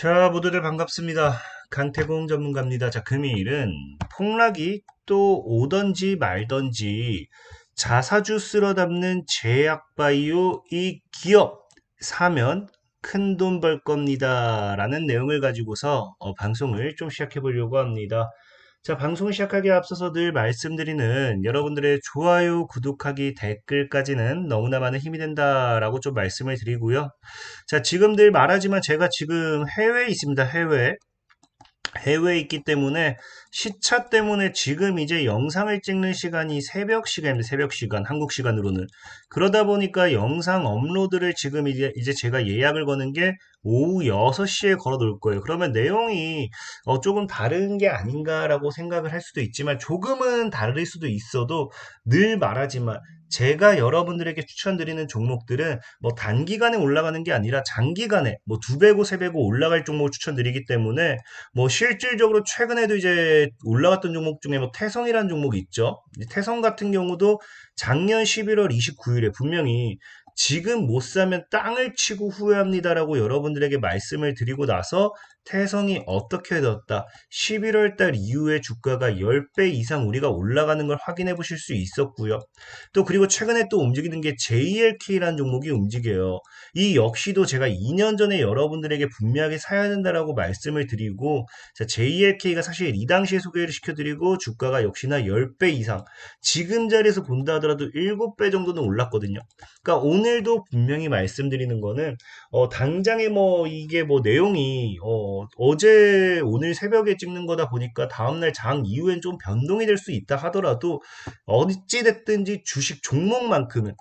자, 모두들 반갑습니다. 강태공 전문가입니다. 자, 금일은 폭락이 또 오던지 말던지 자사주 쓸어 담는 제약바이오 이 기업 사면 큰 돈 벌 겁니다. 라는 내용을 가지고서 어, 방송을 좀 시작해 보려고 합니다. 자, 방송 시작하기에 앞서서 늘 말씀드리는 여러분들의 좋아요, 구독하기, 댓글까지는 너무나 많은 힘이 된다라고 좀 말씀을 드리고요. 자, 지금 늘 말하지만 제가 지금 해외에 있습니다. 해외. 해외에 있기 때문에 시차 때문에 지금 이제 영상을 찍는 시간이 새벽 시간입니다. 새벽 시간, 한국 시간으로는. 그러다 보니까 영상 업로드를 지금 이제, 이제 제가 예약을 거는 게 오후 6시에 걸어 놓을 거예요. 그러면 내용이 어, 조금 다른 게 아닌가라고 생각을 할 수도 있지만 조금은 다를 수도 있어도 늘 말하지만 제가 여러분들에게 추천드리는 종목들은 뭐 단기간에 올라가는 게 아니라 장기간에 뭐 두 배고 세 배고 올라갈 종목을 추천드리기 때문에 뭐 실질적으로 최근에도 이제 올라갔던 종목 중에 뭐 태성이라는 종목이 있죠. 태성 같은 경우도 작년 11월 29일에 분명히 지금 못 사면 땅을 치고 후회합니다라고 여러분들에게 말씀을 드리고 나서 태성이 어떻게 되었다. 11월 달 이후에 주가가 10배 이상 우리가 올라가는 걸 확인해 보실 수 있었고요. 또 그리고 최근에 또 움직이는 게 JLK라는 종목이 움직여요. 이 역시도 제가 2년 전에 여러분들에게 분명하게 사야 된다라고 말씀을 드리고 자, JLK가 사실 이 당시에 소개를 시켜드리고 주가가 역시나 10배 이상 지금 자리에서 본다 하더라도 7배 정도는 올랐거든요. 그러니까 오늘도 분명히 말씀드리는 거는 어, 당장에 뭐 이게 뭐 내용이 어, 어, 제 오늘 새벽에 찍는 거다 보니까 다음날 장 이후엔 좀 변동이 될 수 있다 하더라도 어찌 됐든지 주식 종목만큼은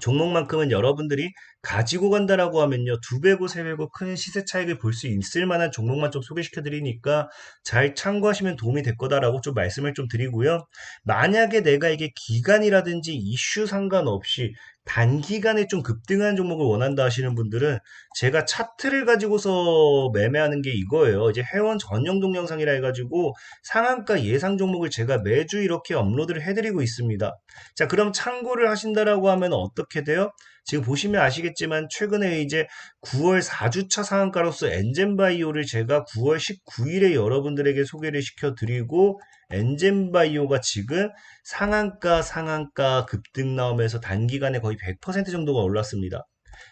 종목만큼은 여러분들이 가지고 간다라고 하면요. 두 배고 세 배고 큰 시세 차익을 볼 수 있을 만한 종목만 좀 소개시켜 드리니까 잘 참고하시면 도움이 될 거다라고 좀 말씀을 좀 드리고요. 만약에 내가 이게 기간이라든지 이슈 상관없이 단기간에 좀 급등한 종목을 원한다 하시는 분들은 제가 차트를 가지고서 매매하는 게 이거예요. 이제 회원 전용 동영상이라 해가지고 상한가 예상 종목을 제가 매주 이렇게 업로드를 해드리고 있습니다. 자, 그럼 참고를 하신다라고 하면 어떻게 돼요? 지금 보시면 아시겠지만 최근에 이제 9월 4주차 상한가로서 엔젠바이오를 제가 9월 19일에 여러분들에게 소개를 시켜드리고 엔젠바이오가 지금 상한가 상한가 급등 나오면서 단기간에 거의 100% 정도가 올랐습니다.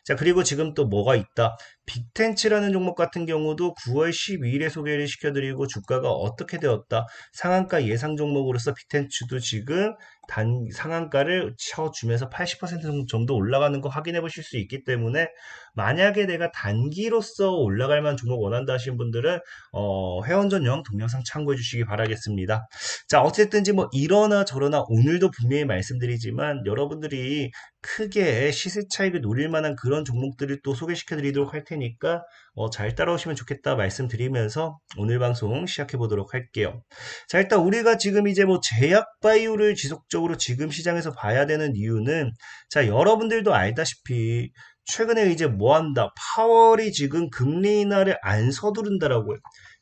자, 그리고 지금 또 뭐가 있다. 빅텐츠라는 종목 같은 경우도 9월 12일에 소개를 시켜드리고 주가가 어떻게 되었다. 상한가 예상 종목으로서 빅텐츠도 지금 단 상한가를 쳐주면서 80% 정도 올라가는 거 확인해 보실 수 있기 때문에 만약에 내가 단기로서 올라갈 만한 종목 원한다 하시는 분들은 어, 회원 전용 동영상 참고해 주시기 바라겠습니다. 자 어쨌든지 뭐 이러나 저러나 오늘도 분명히 말씀드리지만 여러분들이 크게 시세 차익을 노릴 만한 그런 종목들을 또 소개시켜 드리도록 할 테니까 어, 잘 따라오시면 좋겠다 말씀드리면서 오늘 방송 시작해 보도록 할게요. 자, 일단 우리가 지금 이제 뭐 제약 바이오를 지속적으로 지금 시장에서 봐야 되는 이유는 자, 여러분들도 알다시피 최근에 이제 뭐 한다? 파월이 지금 금리 인하를 안 서두른다라고요.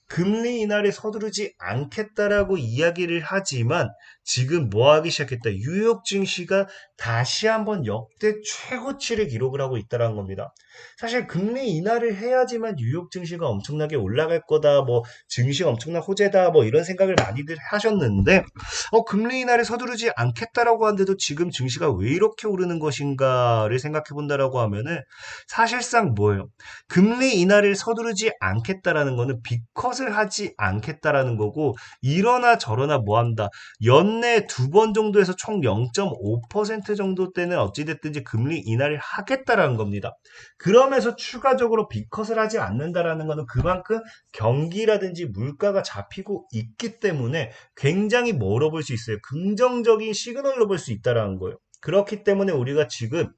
금리 인하를 서두르지 않겠다라고 이야기를 하지만 지금 뭐 하기 시작했다. 뉴욕 증시가 다시 한번 역대 최고치를 기록을 하고 있다는 겁니다. 사실 금리 인하를 해야지만 뉴욕 증시가 엄청나게 올라갈 거다. 뭐 증시가 엄청난 호재다. 뭐 이런 생각을 많이들 하셨는데 어 금리 인하를 서두르지 않겠다라고 하는데도 지금 증시가 왜 이렇게 오르는 것인가를 생각해 본다라고 하면은 사실상 뭐예요? 금리 인하를 서두르지 않겠다라는 거는 비컷을 하지 않겠다라는 거고 이러나 저러나 뭐 한다. 연 내두번 정도에서 총 0.5% 정도 때는 어찌됐든지 금리 인하를 하겠다라는 겁니다. 그러면서 추가적으로 비컷을 하지 않는다라는 것은 그만큼 경기라든지 물가가 잡히고 있기 때문에 굉장히 멀어 볼 수 있어요. 긍정적인 시그널로 볼 수 있다라는 거예요. 그렇기 때문에 우리가 지금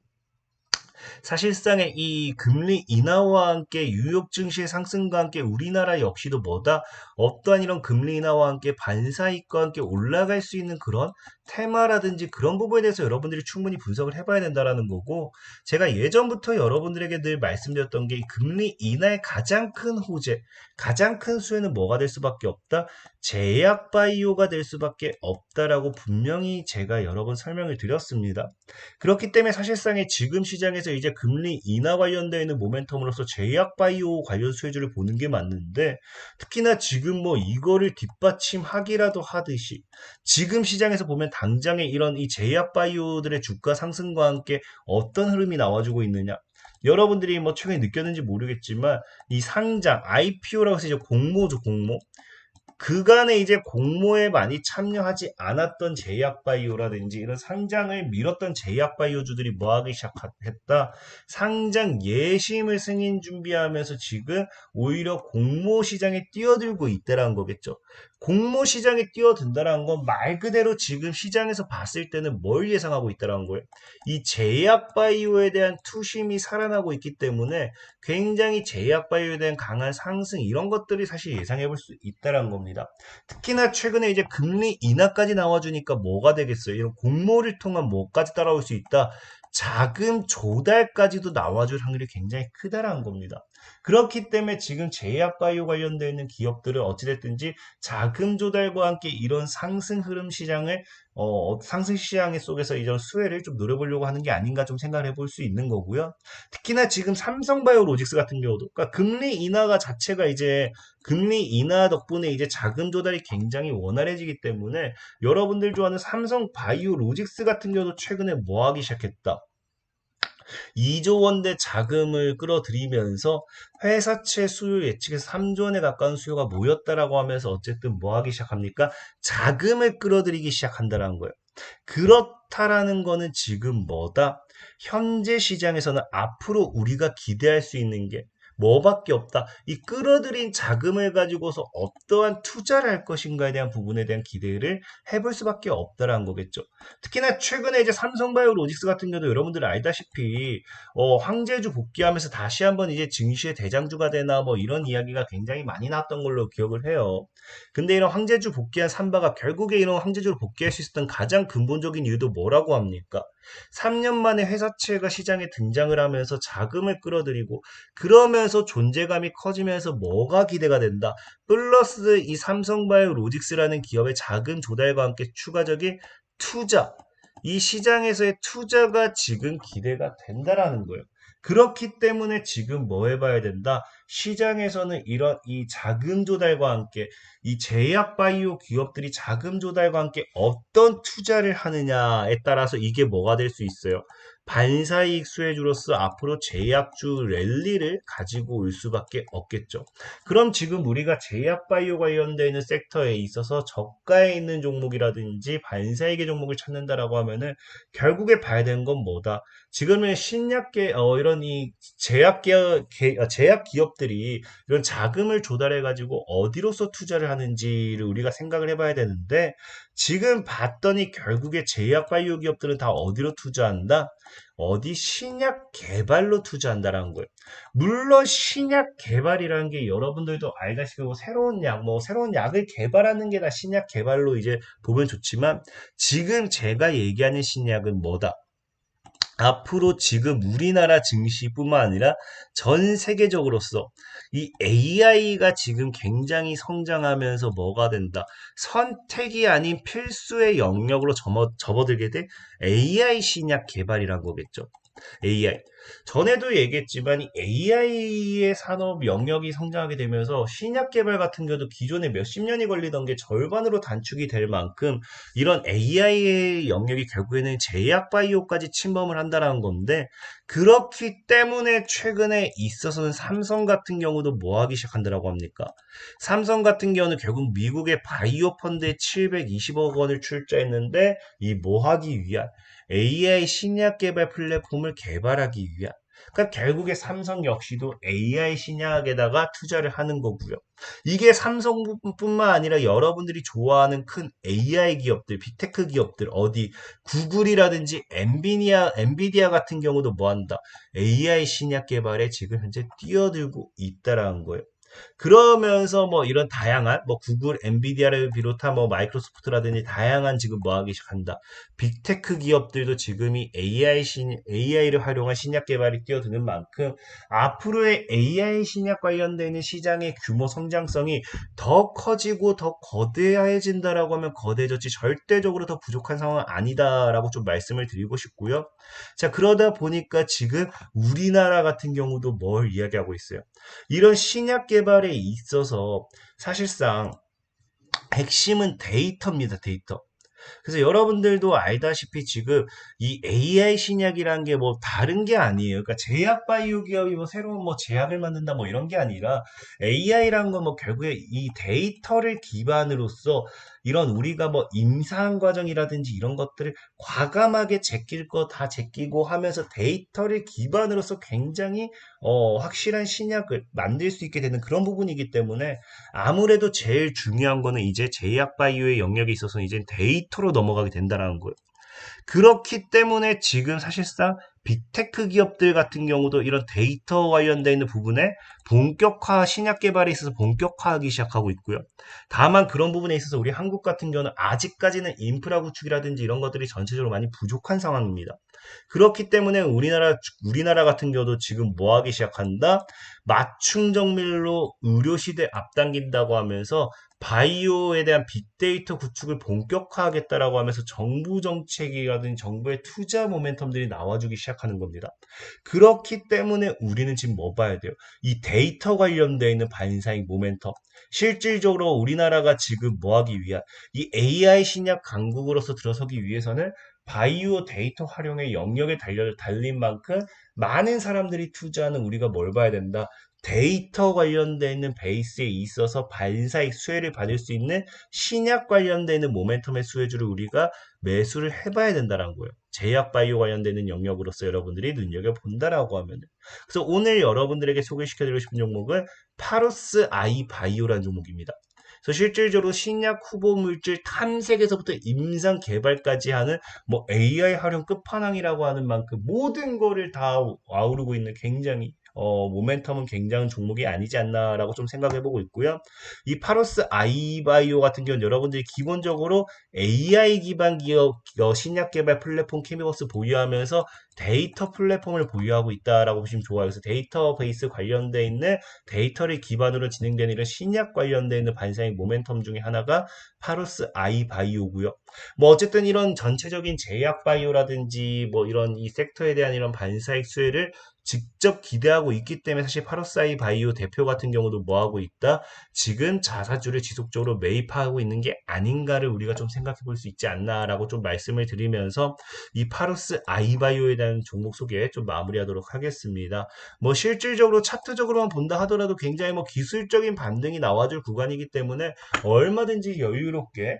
사실상의 이 금리 인하와 함께 뉴욕 증시의 상승과 함께 우리나라 역시도 뭐다? 어떠한 이런 금리 인하와 함께 반사이익과 함께 올라갈 수 있는 그런 테마라든지 그런 부분에 대해서 여러분들이 충분히 분석을 해봐야 된다라는 거고 제가 예전부터 여러분들에게 늘 말씀드렸던 게 금리 인하의 가장 큰 호재, 가장 큰 수혜는 뭐가 될 수밖에 없다? 제약 바이오가 될 수밖에 없다라고 분명히 제가 여러 번 설명을 드렸습니다. 그렇기 때문에 사실상의 지금 시장에서 이제 금리 인하 관련되어 있는 모멘텀으로서 제약 바이오 관련 수혜주를 보는 게 맞는데 특히나 지금 뭐 이거를 뒷받침하기라도 하듯이 지금 시장에서 보면 당장에 이런 이 제약 바이오들의 주가 상승과 함께 어떤 흐름이 나와주고 있느냐 여러분들이 뭐 최근에 느꼈는지 모르겠지만 이 상장 IPO라고 해서 이제 공모죠 공모 그간에 이제 공모에 많이 참여하지 않았던 제약바이오라든지 이런 상장을 밀었던 제약바이오주들이 뭐하기 시작했다. 상장 예심을 승인 준비하면서 지금 오히려 공모 시장에 뛰어들고 있다라는 거겠죠. 공모 시장에 뛰어든다는 건 말 그대로 지금 시장에서 봤을 때는 뭘 예상하고 있다는 거예요. 이 제약 바이오에 대한 투심이 살아나고 있기 때문에 굉장히 제약 바이오에 대한 강한 상승 이런 것들이 사실 예상해 볼 수 있다는 겁니다. 특히나 최근에 이제 금리 인하까지 나와주니까 뭐가 되겠어요? 이런 공모를 통한 뭐까지 따라올 수 있다. 자금 조달까지도 나와줄 확률이 굉장히 크다라는 겁니다. 그렇기 때문에 지금 제약바이오 관련되어 있는 기업들을 어찌됐든지 자금 조달과 함께 이런 상승 흐름 시장을 어, 상승 시장 속에서 이런 수혜를 좀 노려보려고 하는 게 아닌가 좀 생각을 해볼 수 있는 거고요. 특히나 지금 삼성바이오 로직스 같은 경우도 그러니까 금리 인하가 자체가 이제 금리 인하 덕분에 이제 자금 조달이 굉장히 원활해지기 때문에 여러분들 좋아하는 삼성바이오 로직스 같은 경우도 최근에 뭐 하기 시작했다. 2조 원대 자금을 끌어들이면서 회사채 수요 예측에서 3조 원에 가까운 수요가 모였다라고 하면서 어쨌든 뭐 하기 시작합니까? 자금을 끌어들이기 시작한다라는 거예요. 그렇다라는 거는 지금 뭐다? 현재 시장에서는 앞으로 우리가 기대할 수 있는 게 뭐밖에 없다. 이 끌어들인 자금을 가지고서 어떠한 투자를 할 것인가에 대한 부분에 대한 기대를 해볼 수밖에 없다라는 거겠죠. 특히나 최근에 이제 삼성바이오 로직스 같은 경우도 여러분들 알다시피 어, 황제주 복귀하면서 다시 한번 이제 증시의 대장주가 되나 뭐 이런 이야기가 굉장히 많이 나왔던 걸로 기억을 해요. 근데 이런 황제주 복귀한 삼바가 결국에 이런 황제주를 복귀할 수 있었던 가장 근본적인 이유도 뭐라고 합니까? 3년 만에 회사채가 시장에 등장을 하면서 자금을 끌어들이고 그러면 서 존재감이 커지면서 뭐가 기대가 된다. 플러스 이 삼성바이오 로직스라는 기업의 자금 조달과 함께 추가적인 투자. 이 시장에서의 투자가 지금 기대가 된다라는 거예요. 그렇기 때문에 지금 뭐 해봐야 된다? 시장에서는 이런 이 자금 조달과 함께 이 제약 바이오 기업들이 자금 조달과 함께 어떤 투자를 하느냐에 따라서 이게 뭐가 될 수 있어요. 반사이익 수혜주로서 앞으로 제약주 랠리를 가지고 올 수밖에 없겠죠. 그럼 지금 우리가 제약 바이오 관련되어 있는 섹터에 있어서 저가에 있는 종목이라든지 반사이익의 종목을 찾는다라고 하면은 결국에 봐야 되는 건 뭐다? 지금은 신약계 어, 이런 이 어, 제약 기업들이 이런 자금을 조달해 가지고 어디로서 투자를 하는지를 우리가 생각을 해봐야 되는데 지금 봤더니 결국에 제약 바이오 기업들은 다 어디로 투자한다? 어디 신약 개발로 투자한다라는 거예요. 물론 신약 개발이라는 게 여러분들도 알다시피 뭐 새로운 약, 뭐 새로운 약을 개발하는 게 다 신약 개발로 이제 보면 좋지만 지금 제가 얘기하는 신약은 뭐다? 앞으로 지금 우리나라 증시뿐만 아니라 전 세계적으로서 이 AI가 지금 굉장히 성장하면서 뭐가 된다? 선택이 아닌 필수의 영역으로 접어, 접어들게 돼 AI 신약 개발이란 거겠죠. AI. 전에도 얘기했지만 이 AI의 산업 영역이 성장하게 되면서 신약 개발 같은 경우도 기존에 몇십 년이 걸리던 게 절반으로 단축이 될 만큼 이런 AI의 영역이 결국에는 제약 바이오까지 침범을 한다는 건데 그렇기 때문에 최근에 있어서는 삼성 같은 경우도 뭐 하기 시작한다라고 합니까? 삼성 같은 경우는 결국 미국의 바이오 펀드에 720억 원을 출자했는데 이 뭐 하기 위한 AI 신약 개발 플랫폼을 개발하기 위한 그러니까 결국에 삼성 역시도 AI 신약에다가 투자를 하는 거고요. 이게 삼성뿐만 아니라 여러분들이 좋아하는 큰 AI 기업들, 빅테크 기업들, 어디 구글이라든지 엔비디아, 엔비디아 같은 경우도 뭐 한다? AI 신약 개발에 지금 현재 뛰어들고 있다라는 거예요. 그러면서 뭐 이런 다양한 뭐 구글, 엔비디아를 비롯한 뭐 마이크로소프트라든지 다양한 지금 뭐 하기 시작한다. 빅테크 기업들도 지금 이 AI 신, AI를 활용한 신약 개발이 뛰어드는 만큼 앞으로의 AI 신약 관련되는 시장의 규모 성장성이 더 커지고 더 거대해진다라고 하면 거대해졌지 절대적으로 더 부족한 상황은 아니다라고 좀 말씀을 드리고 싶고요. 자, 그러다 보니까 지금 우리나라 같은 경우도 뭘 이야기하고 있어요. 이런 신약 개발 에 있어서 사실상 핵심은 데이터입니다, 데이터. 그래서 여러분들도 알다시피 지금 이 AI 신약이라는 게 뭐 다른 게 아니에요. 그러니까 제약 바이오 기업이 뭐 새로운 뭐 제약을 만든다 뭐 이런 게 아니라 AI라는 건 뭐 결국에 이 데이터를 기반으로서 이런 우리가 뭐 임상 과정이라든지 이런 것들을 과감하게 제낄 거 다 제끼고 하면서 데이터를 기반으로서 굉장히 어, 확실한 신약을 만들 수 있게 되는 그런 부분이기 때문에 아무래도 제일 중요한 거는 이제 제약 바이오의 영역에 있어서 이제 데이터로 넘어가게 된다라는 거예요. 그렇기 때문에 지금 사실상 빅테크 기업들 같은 경우도 이런 데이터 관련되어 있는 부분에 본격화 신약 개발에 있어서 본격화하기 시작하고 있고요. 다만 그런 부분에 있어서 우리 한국 같은 경우는 아직까지는 인프라 구축이라든지 이런 것들이 전체적으로 많이 부족한 상황입니다. 그렇기 때문에 우리나라 우리나라 같은 경우도 지금 뭐 하기 시작한다? 맞춤 정밀로 의료 시대 앞당긴다고 하면서 바이오에 대한 빅데이터 구축을 본격화하겠다라고 하면서 정부 정책이라든지 정부의 투자 모멘텀들이 나와주기 시작하는 겁니다. 그렇기 때문에 우리는 지금 뭐 봐야 돼요? 이 데이터 관련되어 있는 반사의 모멘텀. 실질적으로 우리나라가 지금 뭐 하기 위한 이 AI 신약 강국으로서 들어서기 위해서는 바이오 데이터 활용의 영역에 달려 달린 만큼 많은 사람들이 투자하는 우리가 뭘 봐야 된다? 데이터 관련되어 있는 베이스에 있어서 반사익 수혜를 받을 수 있는 신약 관련되는 모멘텀의 수혜주를 우리가 매수를 해봐야 된다는 거예요. 제약 바이오 관련되는 영역으로서 여러분들이 눈여겨본다라고 하면 그래서 오늘 여러분들에게 소개시켜드리고 싶은 종목은 파로스 아이 바이오라는 종목입니다. 그래서 실질적으로 신약 후보 물질 탐색에서부터 임상 개발까지 하는 뭐 AI 활용 끝판왕이라고 하는 만큼 모든 거를 다 아우르고 있는 굉장히 어, 모멘텀은 굉장한 종목이 아니지 않나라고 좀 생각해보고 있고요. 이 파로스 아이바이오 같은 경우는 여러분들이 기본적으로 AI 기반 기업 어, 신약 개발 플랫폼 케미버스 보유하면서 데이터 플랫폼을 보유하고 있다라고 보시면 좋아요. 그래서 데이터베이스 관련돼 있는 데이터를 기반으로 진행되는 이런 신약 관련돼 있는 반사의 모멘텀 중에 하나가 파로스 아이바이오고요. 뭐 어쨌든 이런 전체적인 제약 바이오라든지 뭐 이런 이 섹터에 대한 이런 반사익 수혜를 직접 기대하고 있기 때문에 사실 파로사이 바이오 대표 같은 경우도 뭐 하고 있다? 지금 자사주를 지속적으로 매입하고 있는 게 아닌가를 우리가 좀 생각해 볼 수 있지 않나라고 좀 말씀을 드리면서 이 파로스 아이바이오에 대한 종목 소개 좀 마무리하도록 하겠습니다. 뭐 실질적으로 차트적으로만 본다 하더라도 굉장히 뭐 기술적인 반등이 나와줄 구간이기 때문에 얼마든지 여유롭게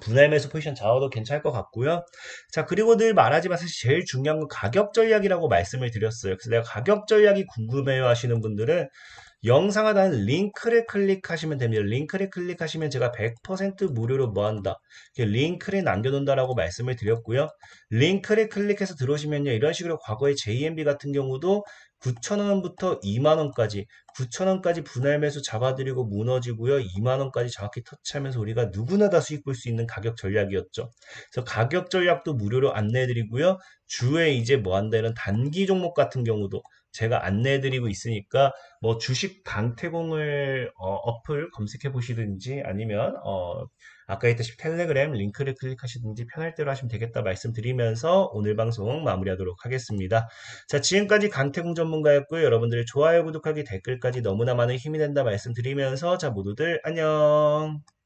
분할 매수 포지션 잡아도 괜찮을 것 같고요. 자, 그리고 늘 말하지만 사실 제일 중요한 건 가격 전략이라고 말씀을 드렸어요. 그래서 내가 가격 전략이 궁금해요 하시는 분들은 영상 하단 링크를 클릭하시면 됩니다. 링크를 클릭하시면 제가 100% 무료로 뭐한다. 링크를 남겨놓는다라고 말씀을 드렸고요. 링크를 클릭해서 들어오시면요. 이런 식으로 과거의 JMB 같은 경우도 9,000원부터 2만원까지 9,000원까지 분할 매수 잡아드리고 무너지고요. 2만원까지 정확히 터치하면서 우리가 누구나 다 수익 볼 수 있는 가격 전략이었죠. 그래서 가격 전략도 무료로 안내해드리고요. 주에 이제 뭐 한다는 단기 종목 같은 경우도 제가 안내해드리고 있으니까 뭐 주식 강태공을 어, 어플 검색해 보시든지 아니면 어, 아까 했다시피 텔레그램 링크를 클릭하시든지 편할 대로 하시면 되겠다 말씀드리면서 오늘 방송 마무리하도록 하겠습니다. 자 지금까지 강태공 전문가였고요. 여러분들의 좋아요, 구독하기, 댓글까지 너무나 많은 힘이 된다 말씀드리면서 자 모두들 안녕